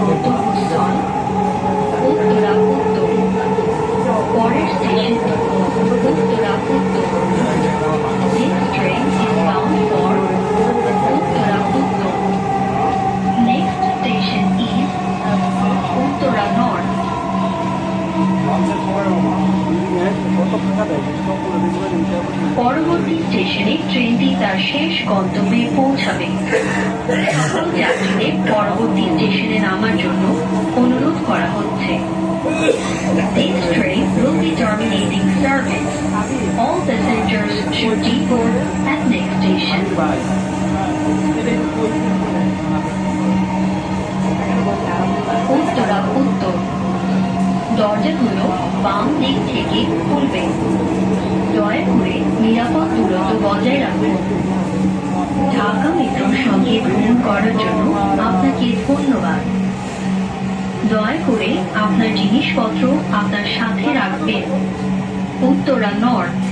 Thank you. পরবর্তী স্টেশনে ট্রেনটি তার শেষ গন্তব্যে পৌঁছাবে সকল যাত্রীদের পরবর্তী স্টেশনে নামার জন্য অনুরোধ করা হচ্ছে This train will be terminating service. All passengers should deboard at next station. Uttara উত্তর দরজাগুলো বাম দিক থেকে খুলবে। দয়া করে নিরাপদ দূরত্ব বজায় রাখুন। ঢাকা মেট্রোর সঙ্গে ভ্রমণ করার জন্য আপনাকে ধন্যবাদ। দয়া করে আপনার জিনিসপত্র আপনার সাথে রাখবেন। উত্তরা নর্থ।